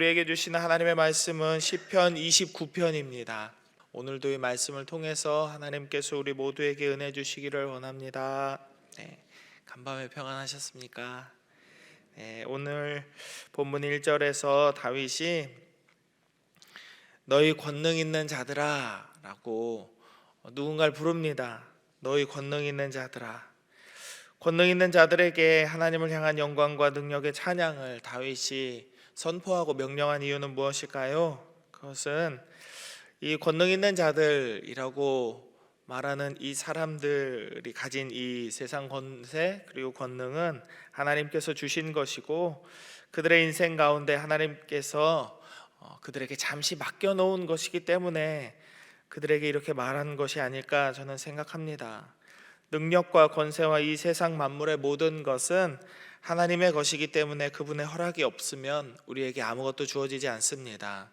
우리에게 주시는 하나님의 말씀은 시편 29편입니다. 오늘도 이 말씀을 통해서 하나님께서 우리 모두에게 은혜 주시기를 원합니다. 네, 간밤에 평안하셨습니까? 네, 오늘 본문 1절에서 다윗이 너희 권능 있는 자들아라고 누군가를 부릅니다. 너희 권능 있는 자들아. 권능 있는 자들에게 하나님을 향한 영광과 능력의 찬양을 다윗이 선포하고 명령한 이유는 무엇일까요? 그것은 이 권능 있는 자들이라고 말하는 이 사람들이 가진 이 세상 권세 그리고 권능은 하나님께서 주신 것이고 그들의 인생 가운데 하나님께서 어, 그들에게 잠시 맡겨 놓은 것이기 때문에 그들에게 이렇게 말한 것이 아닐까 저는 생각합니다. 능력과 권세와 이 세상 만물의 모든 것은 하나님의 것이기 때문에 그분의 허락이 없으면 우리에게 아무것도 주어지지 않습니다.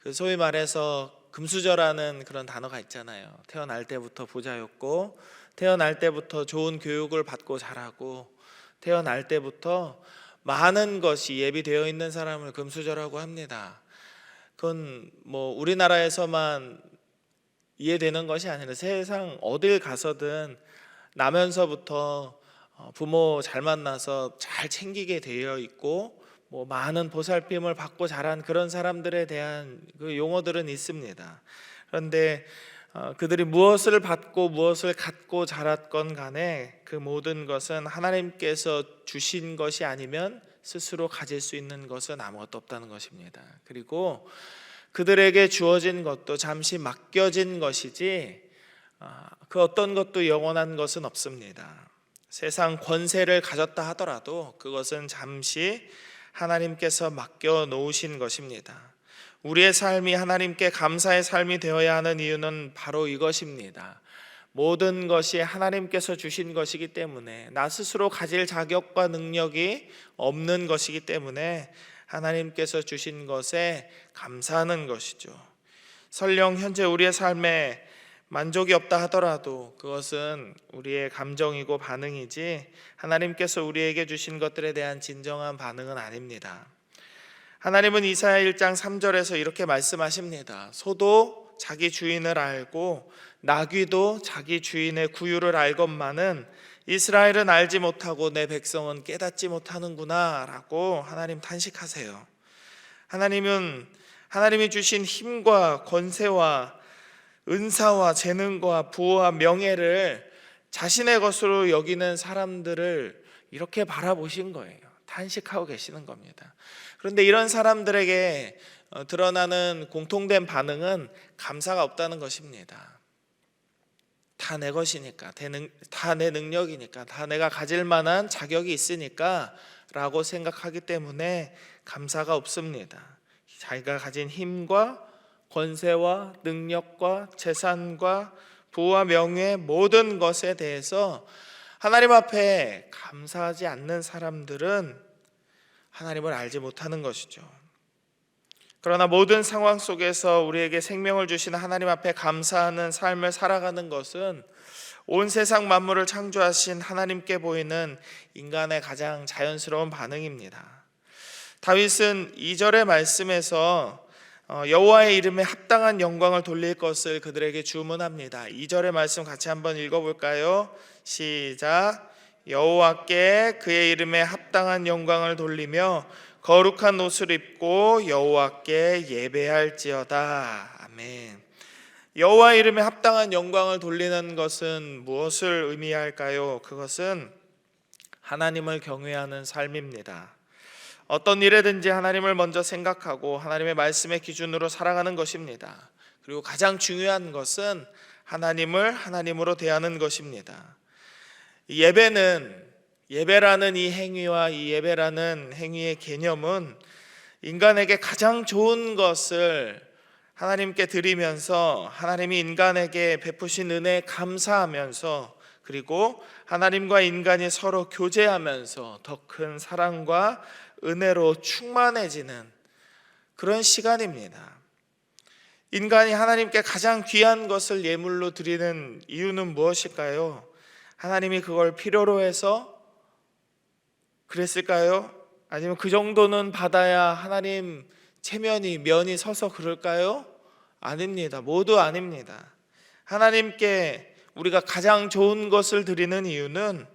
그 소위 말해서 금수저라는 그런 단어가 있잖아요. 태어날 때부터 부자였고 태어날 때부터 좋은 교육을 받고 자라고 태어날 때부터 많은 것이 예비되어 있는 사람을 금수저라고 합니다. 그건 뭐 우리나라에서만 이해되는 것이 아니라 세상 어딜 가서든 나면서부터 어, 부모 잘 만나서 잘 챙기게 되어 있고 뭐 많은 보살핌을 받고 자란 그런 사람들에 대한 그 용어들은 있습니다. 그런데 어, 그들이 무엇을 받고 무엇을 갖고 자랐건 간에 그 모든 것은 하나님께서 주신 것이 아니면 스스로 가질 수 있는 것은 아무것도 없다는 것입니다. 그리고 그들에게 주어진 것도 잠시 맡겨진 것이지 아, 그 어떤 것도 영원한 것은 없습니다. 세상 권세를 가졌다 하더라도 그것은 잠시 하나님께서 맡겨 놓으신 것입니다. 우리의 삶이 하나님께 감사의 삶이 되어야 하는 이유는 바로 이것입니다. 모든 것이 하나님께서 주신 것이기 때문에 나 스스로 가질 자격과 능력이 없는 것이기 때문에 하나님께서 주신 것에 감사하는 것이죠. 설령 현재 우리의 삶에 만족이 없다 하더라도 그것은 우리의 감정이고 반응이지 하나님께서 우리에게 주신 것들에 대한 진정한 반응은 아닙니다. 하나님은 이사야 1장 3절에서 이렇게 말씀하십니다. 소도 자기 주인을 알고 나귀도 자기 주인의 구유를 알건만은 이스라엘은 알지 못하고 내 백성은 깨닫지 못하는구나라고 하나님 탄식하세요. 하나님은 하나님이 주신 힘과 권세와 은사와 재능과 부와 명예를 자신의 것으로 여기는 사람들을 이렇게 바라보신 거예요. 탄식하고 계시는 겁니다. 그런데 이런 사람들에게 어, 드러나는 공통된 반응은 감사가 없다는 것입니다. 다 내 것이니까, 다 내 능력이니까, 다 내가 가질 만한 자격이 있으니까 라고 생각하기 때문에 감사가 없습니다. 자기가 가진 힘과 권세와 능력과 재산과 부와 명예 모든 것에 대해서 하나님 앞에 감사하지 않는 사람들은 하나님을 알지 못하는 것이죠. 그러나 모든 상황 속에서 우리에게 생명을 주신 하나님 앞에 감사하는 삶을 살아가는 것은 온 세상 만물을 창조하신 하나님께 보이는 인간의 가장 자연스러운 반응입니다. 다윗은 2절의 말씀에서 어, 여호와의 이름에 합당한 영광을 돌릴 것을 그들에게 주문합니다. 2절의 말씀 같이 한번 읽어 볼까요? 시작. 여호와께 그의 이름에 합당한 영광을 돌리며 거룩한 옷을 입고 여호와께 예배할지어다. 아멘. 여호와 이름에 합당한 영광을 돌리는 것은 무엇을 의미할까요? 그것은 하나님을 경외하는 삶입니다. 어떤 일에든지 하나님을 먼저 생각하고 하나님의 말씀의 기준으로 살아가는 것입니다. 그리고 가장 중요한 것은 하나님을 하나님으로 대하는 것입니다. 예배는 예배라는 이 행위와 이 예배라는 행위의 개념은 인간에게 가장 좋은 것을 하나님께 드리면서 하나님이 인간에게 베푸신 은혜에 감사하면서 그리고 하나님과 인간이 서로 교제하면서 더 큰 사랑과 은혜로 충만해지는 그런 시간입니다. 인간이 하나님께 가장 귀한 것을 예물로 드리는 이유는 무엇일까요? 하나님이 그걸 필요로 해서 그랬을까요? 아니면 그 정도는 받아야 하나님 체면이 면이 서서 그럴까요? 아닙니다. 모두 아닙니다. 하나님께 우리가 가장 좋은 것을 드리는 이유는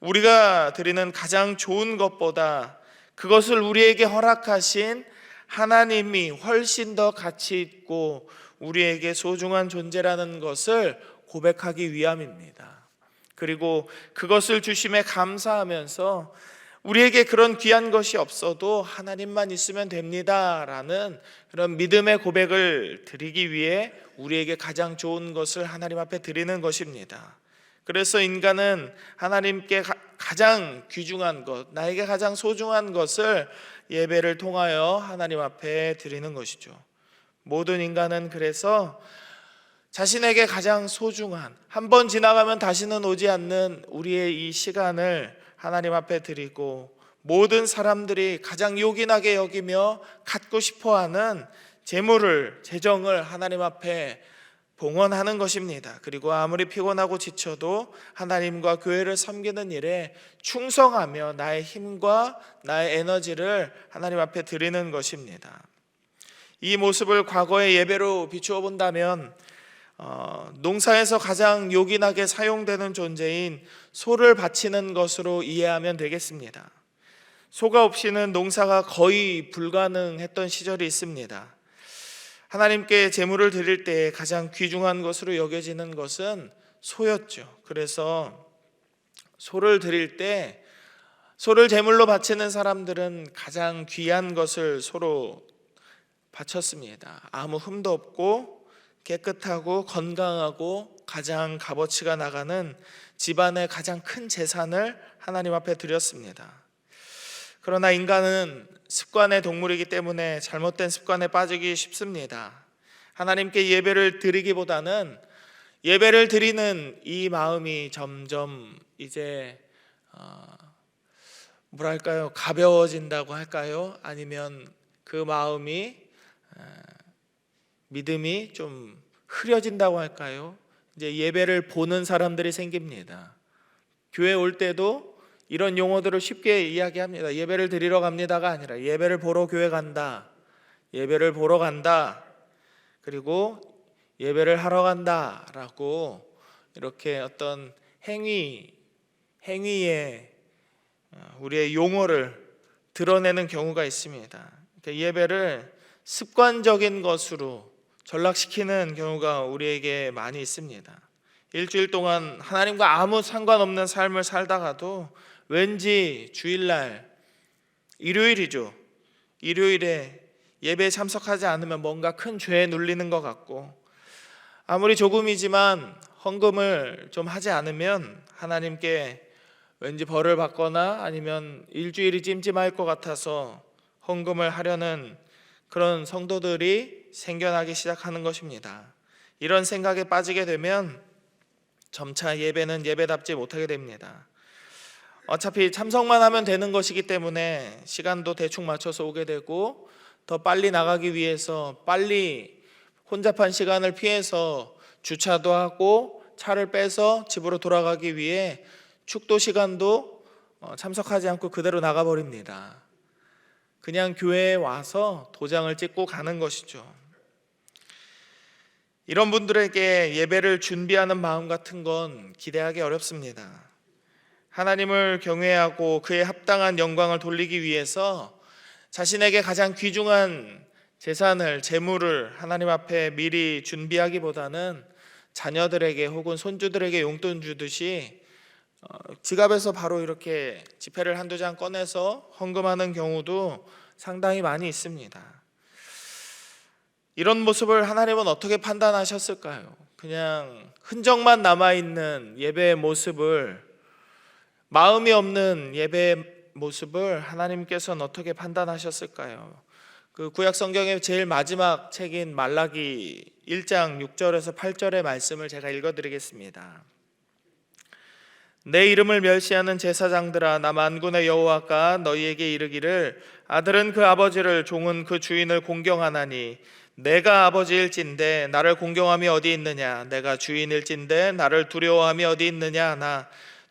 우리가 드리는 가장 좋은 것보다 그것을 우리에게 허락하신 하나님이 훨씬 더 가치 있고 우리에게 소중한 존재라는 것을 고백하기 위함입니다. 그리고 그것을 주심에 감사하면서 우리에게 그런 귀한 것이 없어도 하나님만 있으면 됩니다라는 그런 믿음의 고백을 드리기 위해 우리에게 가장 좋은 것을 하나님 앞에 드리는 것입니다. 그래서 인간은 하나님께 가- 가장 귀중한 것, 나에게 가장 소중한 것을 예배를 통하여 하나님 앞에 드리는 것이죠. 모든 인간은 그래서 자신에게 가장 소중한 한 번 지나가면 다시는 오지 않는 우리의 이 시간을 하나님 앞에 드리고 모든 사람들이 가장 요긴하게 여기며 갖고 싶어 하는 재물을 재정을 하나님 앞에 봉헌하는 것입니다. 그리고 아무리 피곤하고 지쳐도 하나님과 교회를 섬기는 일에 충성하며 나의 힘과 나의 에너지를 하나님 앞에 드리는 것입니다. 이 모습을 과거의 예배로 비추어 본다면 어, 농사에서 가장 요긴하게 사용되는 존재인 소를 바치는 것으로 이해하면 되겠습니다. 소가 없이는 농사가 거의 불가능했던 시절이 있습니다. 하나님께 제물을 드릴 때 가장 귀중한 것으로 여겨지는 것은 소였죠. 그래서 소를 드릴 때 소를 제물로 바치는 사람들은 가장 귀한 것을 소로 바쳤습니다. 아무 흠도 없고 깨끗하고 건강하고 가장 값어치가 나가는 집안의 가장 큰 재산을 하나님 앞에 드렸습니다. 그러나 인간은 습관의 동물이기 때문에 잘못된 습관에 빠지기 쉽습니다. 하나님께 예배를 드리기보다는 예배를 드리는 이 마음이 점점 이제 어, 뭐랄까요 가벼워진다고 할까요? 아니면 그 마음이 어, 믿음이 좀 흐려진다고 할까요? 이제 예배를 보는 사람들이 생깁니다. 교회 올 때도 이런 용어들을 쉽게 이야기합니다. 예배를 드리러 갑니다가 아니라 예배를 보러 교회 간다. 예배를 보러 간다. 그리고 예배를 하러 간다라고 이렇게 어떤 행위 행위에 어, 우리의 용어를 드러내는 경우가 있습니다. 그러니까 예배를 습관적인 것으로 전락시키는 경우가 우리에게 많이 있습니다. 일주일 동안 하나님과 아무 상관없는 삶을 살다가도 왠지 주일날 일요일이죠. 일요일에 예배에 참석하지 않으면 뭔가 큰 죄에 눌리는 것 같고 아무리 조금이지만 헌금을 좀 하지 않으면 하나님께 왠지 벌을 받거나 아니면 일주일이 찜찜할 것 같아서 헌금을 하려는 그런 성도들이 생겨나기 시작하는 것입니다. 이런 생각에 빠지게 되면 점차 예배는 예배답지 못하게 됩니다. 어차피 참석만 하면 되는 것이기 때문에 시간도 대충 맞춰서 오게 되고 더 빨리 나가기 위해서 빨리 혼잡한 시간을 피해서 주차도 하고 차를 빼서 집으로 돌아가기 위해 축도 시간도 어, 참석하지 않고 그대로 나가 버립니다. 그냥 교회에 와서 도장을 찍고 가는 것이죠. 이런 분들에게 예배를 준비하는 마음 같은 건 기대하기 어렵습니다. 하나님을 경외하고 그에 합당한 영광을 돌리기 위해서 자신에게 가장 귀중한 재산을 재물을 하나님 앞에 미리 준비하기보다는 자녀들에게 혹은 손주들에게 용돈 주듯이 어, 지갑에서 바로 이렇게 지폐를 한두 장 꺼내서 헌금하는 경우도 상당히 많이 있습니다. 이런 모습을 하나님은 어떻게 판단하셨을까요? 그냥 흔적만 남아 있는 예배의 모습을 마음이 없는 예배의 모습을 하나님께서는 어떻게 판단하셨을까요? 그 구약 성경의 제일 마지막 책인 말라기 1장 6절에서 8절의 말씀을 제가 읽어 드리겠습니다. 내 이름을 멸시하는 제사장들아 나 만군의 여호와가 너희에게 이르기를 아들은 그 아버지를 종은 그 주인을 공경하나니 내가 아버지일진데 나를 공경함이 어디 있느냐 내가 주인일진데 나를 두려워함이 어디 있느냐 나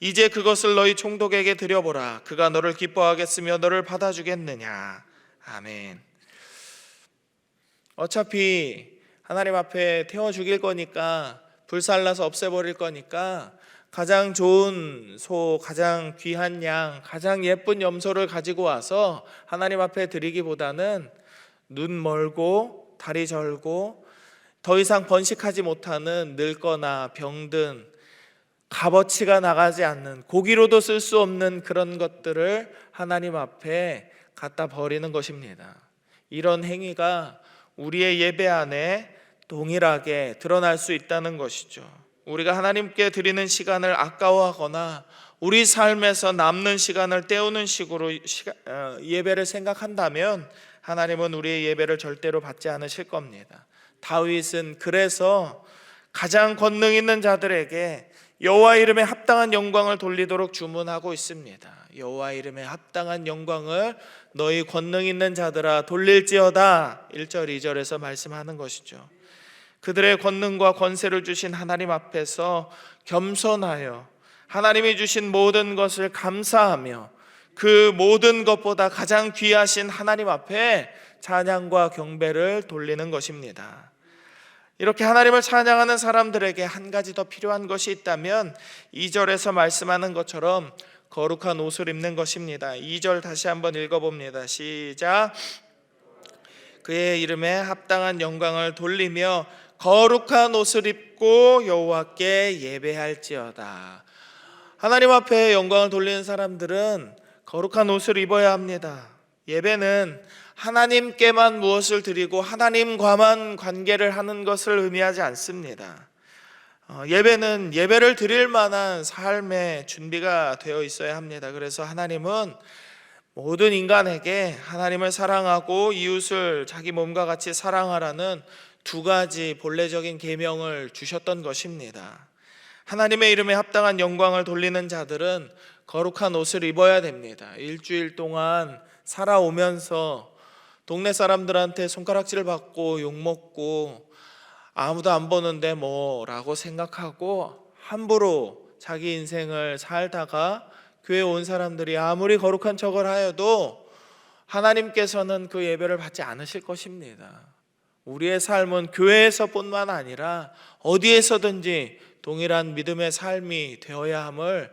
이제 그것을 너희 총독에게 드려보라. 그가 너를 기뻐하겠으며 너를 받아주겠느냐. 아멘. 어차피 하나님 앞에 태워 죽일 거니까 불살라서 없애버릴 거니까 가장 좋은 소, 가장 귀한 양, 가장 예쁜 염소를 가지고 와서 하나님 앞에 드리기보다는 눈 멀고 다리 절고 더 이상 번식하지 못하는 늙거나 병든 값어치가 나가지 않는 고기로도 쓸 수 없는 그런 것들을 하나님 앞에 갖다 버리는 것입니다. 이런 행위가 우리의 예배 안에 동일하게 드러날 수 있다는 것이죠. 우리가 하나님께 드리는 시간을 아까워하거나 우리 삶에서 남는 시간을 때우는 식으로 어, 예배를 생각한다면 하나님은 우리의 예배를 절대로 받지 않으실 겁니다. 다윗은 그래서 가장 권능 있는 자들에게 여호와 이름에 합당한 영광을 돌리도록 주문하고 있습니다. 여호와 이름에 합당한 영광을 너희 권능 있는 자들아 돌릴지어다 1절 2절에서 말씀하는 것이죠. 그들의 권능과 권세를 주신 하나님 앞에서 겸손하여 하나님이 주신 모든 것을 감사하며 그 모든 것보다 가장 귀하신 하나님 앞에 찬양과 경배를 돌리는 것입니다. 이렇게 하나님을 찬양하는 사람들에게 한 가지 더 필요한 것이 있다면 2절에서 말씀하는 것처럼 거룩한 옷을 입는 것입니다. 2절 다시 한번 읽어봅니다. 시작. 그의 이름에 합당한 영광을 돌리며 거룩한 옷을 입고 여호와께 예배할지어다. 하나님 앞에 영광을 돌리는 사람들은 거룩한 옷을 입어야 합니다. 예배는 하나님께만 무엇을 드리고 하나님과만 관계를 하는 것을 의미하지 않습니다. 어, 예배는 예배를 드릴 만한 삶의 준비가 되어 있어야 합니다. 그래서 하나님은 모든 인간에게 하나님을 사랑하고 이웃을 자기 몸과 같이 사랑하라는 두 가지 본래적인 계명을 주셨던 것입니다. 하나님의 이름에 합당한 영광을 돌리는 자들은 거룩한 옷을 입어야 됩니다. 일주일 동안 살아오면서 동네 사람들한테 손가락질을 받고 욕먹고 아무도 안 보는데 뭐라고 생각하고 함부로 자기 인생을 살다가 교회 온 사람들이 아무리 거룩한 척을 하여도 하나님께서는 그 예배를 받지 않으실 것입니다. 우리의 삶은 교회에서뿐만 아니라 어디에서든지 동일한 믿음의 삶이 되어야 함을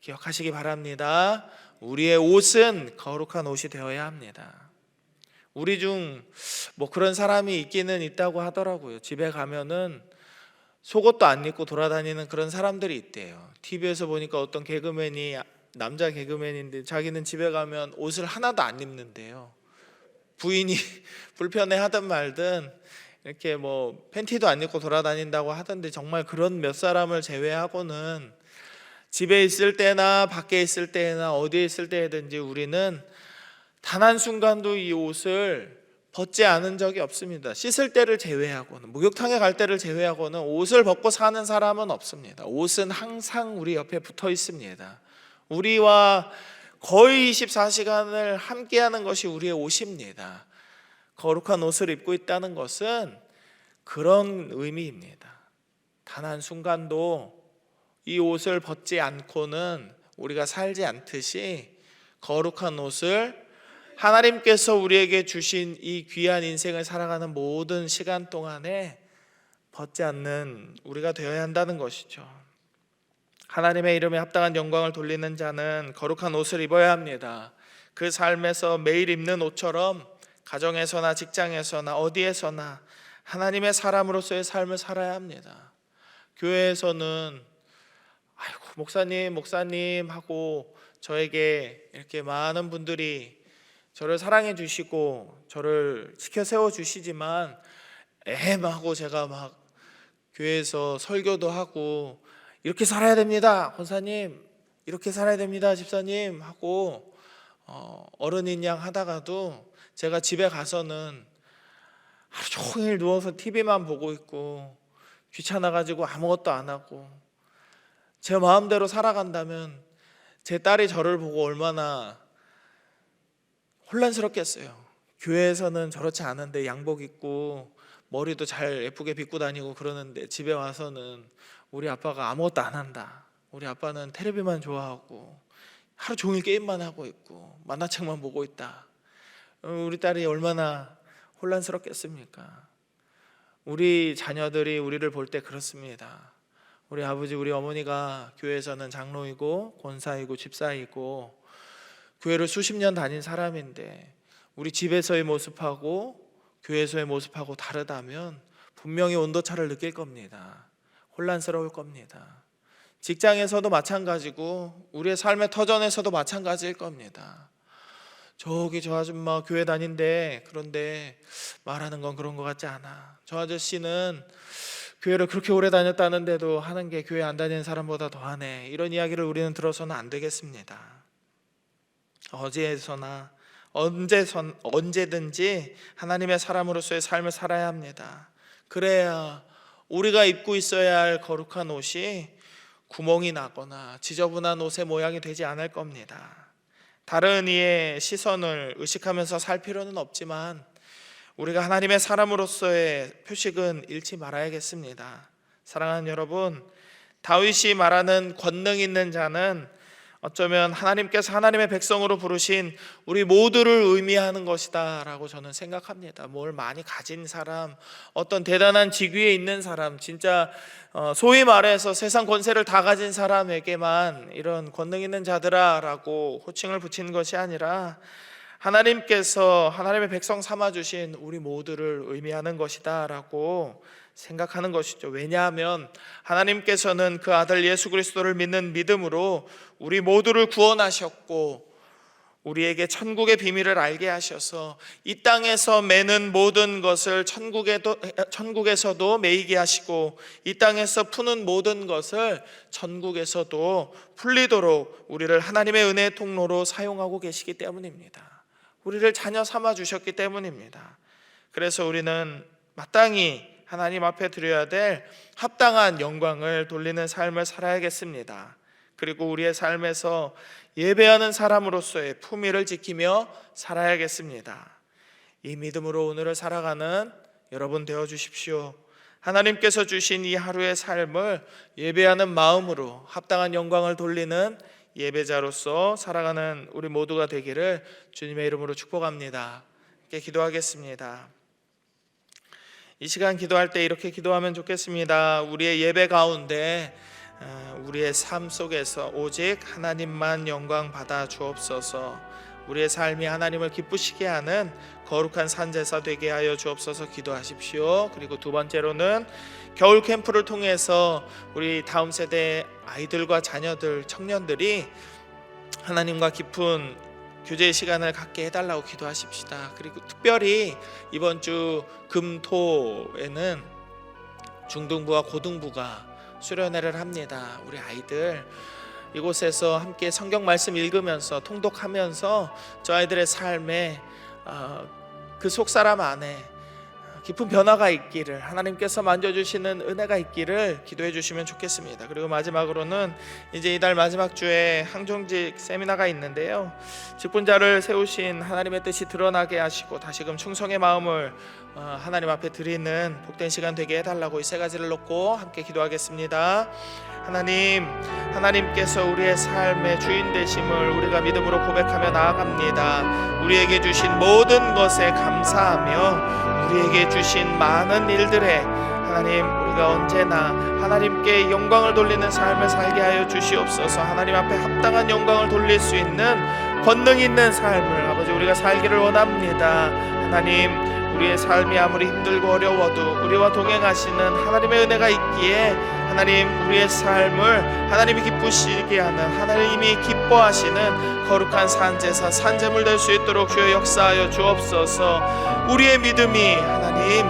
기억하시기 바랍니다. 우리의 옷은 거룩한 옷이 되어야 합니다. 우리 중 뭐 그런 사람이 있기는 있다고 하더라고요. 집에 가면은 속옷도 안 입고 돌아다니는 그런 사람들이 있대요. TV에서 보니까 어떤 개그맨이 남자 개그맨인데 자기는 집에 가면 옷을 하나도 안 입는데요. 부인이 불편해 하든 말든 이렇게 뭐 팬티도 안 입고 돌아다닌다고 하던데 정말 그런 몇 사람을 제외하고는 집에 있을 때나 밖에 있을 때나 어디에 있을 때든지 우리는 단 한 순간도 이 옷을 벗지 않은 적이 없습니다. 씻을 때를 제외하고는 목욕탕에 갈 때를 제외하고는 옷을 벗고 사는 사람은 없습니다. 옷은 항상 우리 옆에 붙어 있습니다. 우리와 거의 24시간을 함께하는 것이 우리의 옷입니다. 거룩한 옷을 입고 있다는 것은 그런 의미입니다. 단 한 순간도 이 옷을 벗지 않고는 우리가 살지 않듯이 거룩한 옷을 하나님께서 우리에게 주신 이 귀한 인생을 살아가는 모든 시간 동안에 벗지 않는 우리가 되어야 한다는 것이죠. 하나님의 이름에 합당한 영광을 돌리는 자는 거룩한 옷을 입어야 합니다. 그 삶에서 매일 입는 옷처럼 가정에서나 직장에서나 어디에서나 하나님의 사람으로서의 삶을 살아야 합니다. 교회에서는 아이고 목사님 목사님 하고 저에게 이렇게 많은 분들이 저를 사랑해 주시고 저를 지켜 세워 주시지만 애하고 제가 막 교회에서 설교도 하고 이렇게 살아야 됩니다. 권사님 이렇게 살아야 됩니다. 집사님 하고 어, 어른인 양 하다가도 제가 집에 가서는 하루 종일 누워서 TV만 보고 있고 귀찮아 가지고 아무것도 안 하고 제 마음대로 살아간다면 제 딸이 저를 보고 얼마나 혼란스럽겠어요. 교회에서는 저렇지 않은데 양복 입고 머리도 잘 예쁘게 빗고 다니고 그러는데 집에 와서는 우리 아빠가 아무것도 안 한다. 우리 아빠는 테레비만 좋아하고 하루 종일 게임만 하고 있고 만화책만 보고 있다. 어, 우리 딸이 얼마나 혼란스럽겠습니까? 우리 자녀들이 우리를 볼 때 그렇습니다. 우리 아버지, 우리 어머니가 교회에서는 장로이고 권사이고 집사이고 교회를 수십 년 다닌 사람인데 우리 집에서의 모습하고 교회에서의 모습하고 다르다면 분명히 온도차를 느낄 겁니다. 혼란스러울 겁니다. 직장에서도 마찬가지고 우리의 삶의 터전에서도 마찬가지일 겁니다. 저기 저 아줌마 교회 다닌데 그런데 말하는 건 그런 것 같지 않아. 저 아저씨는 교회를 그렇게 오래 다녔다는데도 하는 게 교회 안 다니는 사람보다 더하네. 이런 이야기를 우리는 들어서는 안 되겠습니다. 어제서나 언제선 언제든지 하나님의 사람으로서의 삶을 살아야 합니다. 그래야 우리가 입고 있어야 할 거룩한 옷이 구멍이 나거나 지저분한 옷의 모양이 되지 않을 겁니다. 다른 이의 시선을 의식하면서 살 필요는 없지만 우리가 하나님의 사람으로서의 표식은 잃지 말아야겠습니다. 사랑하는 여러분, 다윗이 말하는 권능 있는 자는 어쩌면 하나님께서 하나님의 백성으로 부르신 우리 모두를 의미하는 것이다 라고 저는 생각합니다. 뭘 많이 가진 사람, 어떤 대단한 직위에 있는 사람, 진짜 어, 소위 말해서 세상 권세를 다 가진 사람에게만 이런 권능 있는 자들아 라고 호칭을 붙이는 것이 아니라 하나님께서 하나님의 백성 삼아 주신 우리 모두를 의미하는 것이다 라고 생각하는 것이죠. 왜냐하면 하나님께서는 그 아들 예수 그리스도를 믿는 믿음으로 우리 모두를 구원하셨고 우리에게 천국의 비밀을 알게 하셔서 이 땅에서 매는 모든 것을 천국에도 천국에서도 매이게 하시고 이 땅에서 푸는 모든 것을 천국에서도 풀리도록 우리를 하나님의 은혜의 통로로 사용하고 계시기 때문입니다. 우리를 자녀 삼아 주셨기 때문입니다. 그래서 우리는 마땅히 하나님 앞에 드려야 될 합당한 영광을 돌리는 삶을 살아야겠습니다. 그리고 우리의 삶에서 예배하는 사람으로서의 품위를 지키며 살아야겠습니다. 이 믿음으로 오늘을 살아가는 여러분 되어 주십시오. 하나님께서 주신 이 하루의 삶을 예배하는 마음으로 합당한 영광을 돌리는 예배자로서 살아가는 우리 모두가 되기를 주님의 이름으로 축복합니다. 기도하겠습니다. 이 시간 기도할 때 이렇게 기도하면 좋겠습니다. 우리의 예배 가운데 어, 우리의 삶 속에서 오직 하나님만 영광 받아 주옵소서. 우리의 삶이 하나님을 기쁘시게 하는 거룩한 산제사 되게 하여 주옵소서 기도하십시오. 그리고 두 번째로는 겨울 캠프를 통해서 우리 다음 세대 아이들과 자녀들, 청년들이 하나님과 깊은 교제의 시간을 갖게 해달라고 기도하십시다. 그리고 특별히 이번 주 금토에는 중등부와 고등부가 수련회를 합니다. 우리 아이들 이곳에서 함께 성경 말씀 읽으면서 통독하면서 저 아이들의 삶에 어, 그 속 사람 안에 깊은 변화가 있기를 하나님께서 만져주시는 은혜가 있기를 기도해 주시면 좋겠습니다. 그리고 마지막으로는 이제 이달 마지막 주에 항종직 세미나가 있는데요. 직분자를 세우신 하나님의 뜻이 드러나게 하시고 다시금 충성의 마음을 어, 하나님 앞에 드리는 복된 시간 되게 해달라고 이 세 가지를 놓고 함께 기도하겠습니다. 하나님, 하나님께서 우리의 삶의 주인 되심을 우리가 믿음으로 고백하며 나아갑니다. 우리에게 주신 모든 것에 감사하며 우리에게 주신 많은 일들에 하나님 우리가 언제나 하나님께 영광을 돌리는 삶을 살게 하여 주시옵소서. 하나님 앞에 합당한 영광을 돌릴 수 있는 권능 있는 삶을 아버지 우리가 살기를 원합니다. 하나님 우리의 삶이 아무리 힘들고 어려워도 우리와 동행하시는 하나님의 은혜가 있기에 하나님 우리의 삶을 하나님이 기쁘시게 하는 하나님이 기 뻐하시는 거룩한 산제사 산제물 될 수 있도록 주여 역사하여 주옵소서. 우리의 믿음이 하나님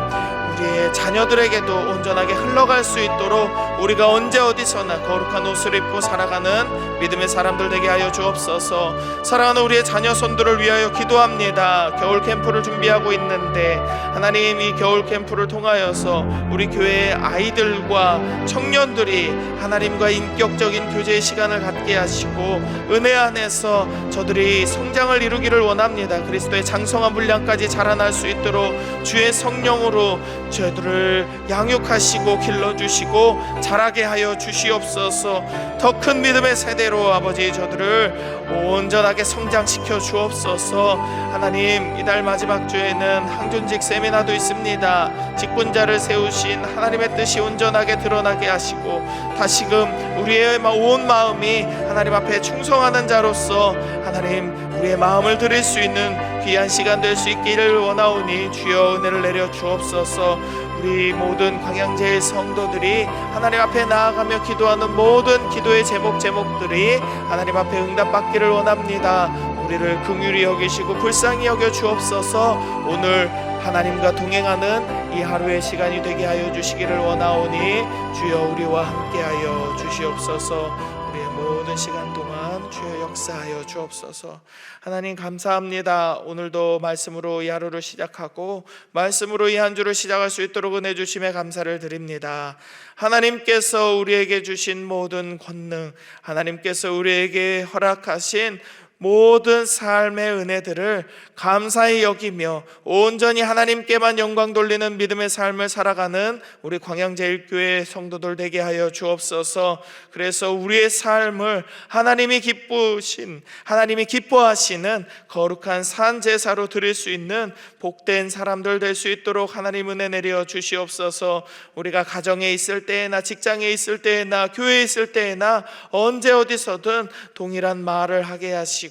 우리의 자녀들에게도 온전하게 흘러갈 수 있도록 우리가 언제 어디서나 거룩한 옷을 입고 살아가는 믿음의 사람들 되게 하여 주옵소서. 사랑하는 우리의 자녀 손들을 위하여 기도합니다. 겨울 캠프를 준비하고 있는데 하나님 이 겨울 캠프를 통하여서 우리 교회의 아이들과 청년들이 하나님과 인격적인 교제의 시간을 갖게 하시고 은혜 안에서 저들이 성장을 이루기를 원합니다. 그리스도의 장성한 분량까지 자라날 수 있도록 주의 성령으로 저들을 양육하시고 길러주시고 자라게 하여 주시옵소서. 더 큰 믿음의 세대로 아버지 저들을 온전하게 성장시켜 주옵소서. 하나님 이달 마지막 주에는 항존직 세미나도 있습니다. 직분자를 세우신 하나님의 뜻이 온전하게 드러나게 하시고 다시금 우리의 마- 온 마음이 하나님 앞에 충성하는 자로서 하나님 우리의 마음을 드릴 수 있는 귀한 시간 될 수 있기를 원하오니 주여 은혜를 내려 주옵소서. 우리 모든 광양제의 성도들이 하나님 앞에 나아가며 기도하는 모든 기도의 제목 제목들이 하나님 앞에 응답받기를 원합니다. 우리를 긍휼히 여기시고 불쌍히 여겨 주옵소서. 오늘 하나님과 동행하는 이 하루의 시간이 되게 하여 주시기를 원하오니 주여 우리와 함께하여 주시옵소서. 우리의 모든 시간 주여 역사하여 주옵소서. 하나님 감사합니다. 오늘도 말씀으로 이 하루를 시작하고 말씀으로 이 한 주를 시작할 수 있도록 은혜 주심에 감사를 드립니다. 하나님께서 우리에게 주신 모든 권능, 하나님께서 우리에게 허락하신 모든 삶의 은혜들을 감사히 여기며 온전히 하나님께만 영광 돌리는 믿음의 삶을 살아가는 우리 광양제일교회 성도들 되게 하여 주옵소서. 그래서 우리의 삶을 하나님이 기쁘신 하나님이 기뻐하시는 거룩한 산 제사로 드릴 수 있는 복된 사람들 될 수 있도록 하나님 은혜 내려 주시옵소서. 우리가 가정에 있을 때나 직장에 있을 때나 교회에 있을 때나 언제 어디서든 동일한 말을 하게 하시고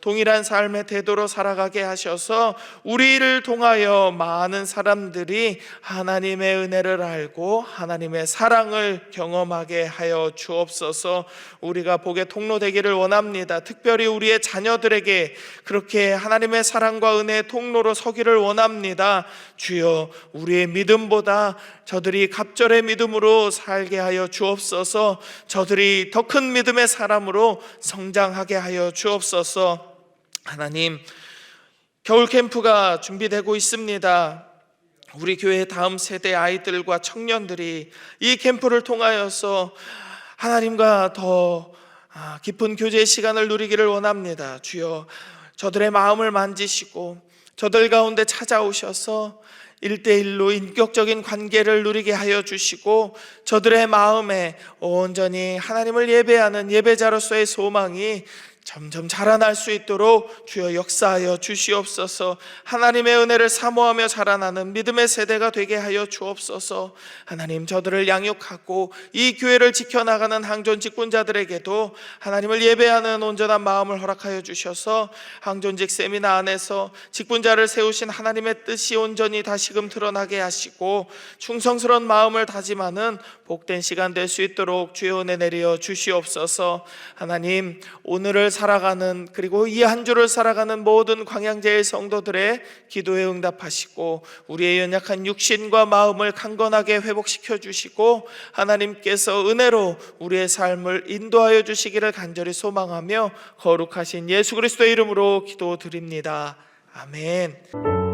동일한 삶의 태도로 살아가게 하셔서 우리를 통하여 많은 사람들이 하나님의 은혜를 알고 하나님의 사랑을 경험하게 하여 주옵소서. 우리가 복의 통로 되기를 원합니다. 특별히 우리의 자녀들에게 그렇게 하나님의 사랑과 은혜의 통로로 서기를 원합니다. 주여 우리의 믿음보다 저들이 갑절의 믿음으로 살게 하여 주옵소서. 저들이 더 큰 믿음의 사람으로 성장하게 하여 주옵소서. 하나님 겨울 캠프가 준비되고 있습니다. 우리 교회 다음 세대 아이들과 청년들이 이 캠프를 통하여서 하나님과 더 아, 깊은 교제의 시간을 누리기를 원합니다. 주여 저들의 마음을 만지시고 저들 가운데 찾아오셔서 일대일로 인격적인 관계를 누리게 하여 주시고 저들의 마음에 온전히 하나님을 예배하는 예배자로서의 소망이 점점 자라날 수 있도록 주여 역사하여 주시옵소서. 하나님의 은혜를 사모하며 자라나는 믿음의 세대가 되게 하여 주옵소서. 하나님 저들을 양육하고 이 교회를 지켜나가는 항존 직분자들에게도 하나님을 예배하는 온전한 마음을 허락하여 주셔서 항존직 세미나 안에서 직분자를 세우신 하나님의 뜻이 온전히 다시금 드러나게 하시고 충성스러운 마음을 다짐하는 복된 시간 될 수 있도록 주여 은혜 내려 주시옵소서. 하나님 오늘을 살아가는 그리고 이 한 주를 살아가는 모든 광양제의 성도들의 기도에 응답하시고 우리의 연약한 육신과 마음을 강건하게 회복시켜 주시고 하나님께서 은혜로 우리의 삶을 인도하여 주시기를 간절히 소망하며 거룩하신 예수 그리스도의 이름으로 기도드립니다. 아멘.